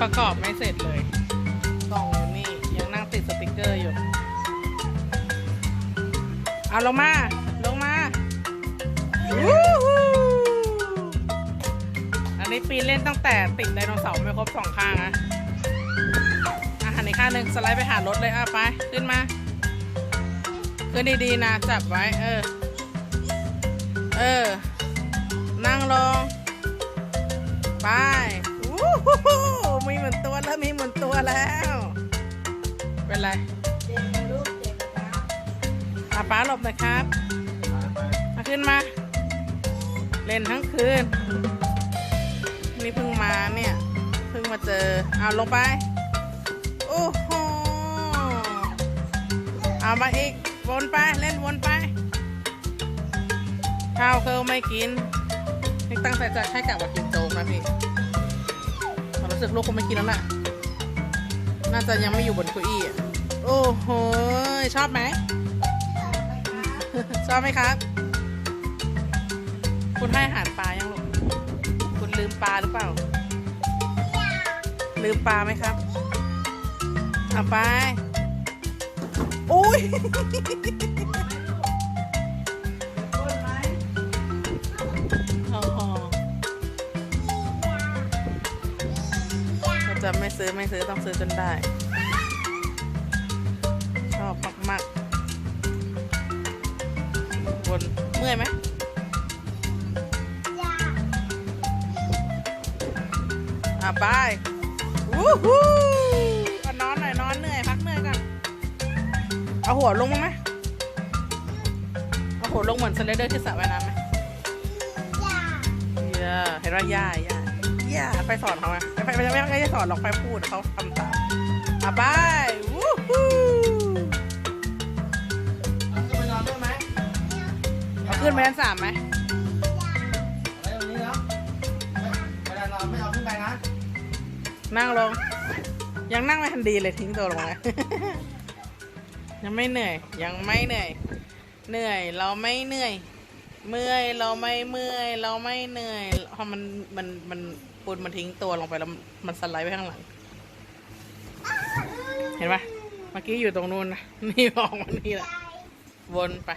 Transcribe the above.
ประกอบไม่เสร็จเลยกล่องอยู่นี่ยังนั่งติดสติกเกอร์อยู่ เอาลงมา ลงมาวู้ฮู้อันนี้ปีนเล่นตั้งแต่ติดไดโนเสาร์ไม่ครบสองข้างนะอาหารอีกข้างหนึ่งสไลด์ไปหารถเลยอะไป ขึ้นมา ขึ้นดีๆนะ จับไว้ เออ เออ นั่งลง ไป แล้ว เป็นไรอาป้าหลบหน่อยครับ มาขึ้นมา เล่นทั้งคืน นี่เพิ่งมาเนี่ย เพิ่งมาเจอ เอาลงไป โอ้โห เอามาอีก วนไป เล่นวนไป ข้าวเคิลไม่กินนี่ตั้งใจจะให้กลับมากินโจ๊กนะพี่ความรู้สึกลูกคงไม่กินแล้วล่ะาจะยังไม่อยู่บนเก้าอี้อะโอ้โห ชอบไหม ชอบไหมครับ คุณให้อาหารปลายังลูก คุณลืมปลาหรือเปล่า ลืมปลาไหมครับเอาไป อุ้ย จะไม่ซื้อไม่ซื้อต้องซื้อจนได้ ชอบมากๆบนเมื่อยไหมอะไปวู้ฮู้เอานอนหน่อยนอนเหนื่อยพักเหนื่อยก่อนเอาหัวลงมั้างไหมเอาหัวลงเหมือนสไลเดอร์ที่สระว่ายน้ำไหมย่าเห็นว่าย่าย่า ย่าไปสอนเขาไหมไปไปไปไม่ได้สอนหรอกไปพูดเขาทำตามอะไปวู้ฮู้จะไปนอนด้วยไหมเอาขึ้นไปชั้นสามไหมไปตรงนี้แล้วเวลานอนไม่เอาขึ้นไปนะนั่งลง ยังนั่งไม่ทันดีเลยทิ้งตัวลงเลยยังไม่เหนื่อย ยังไม่เหนื่อย เหนื่อยเราไม่เหนื่อย เมื่อยเราไม่เมื่อยเราไม่เหนื่อยพอมันมันมันปูนมันทิ้งตัวลงไปแล้วมันสไลด์ไปข้างหลัง เห็นปะเมื่อกี้อยู่ตรงนู้นนะนี่ออกมานี่แหละวนไป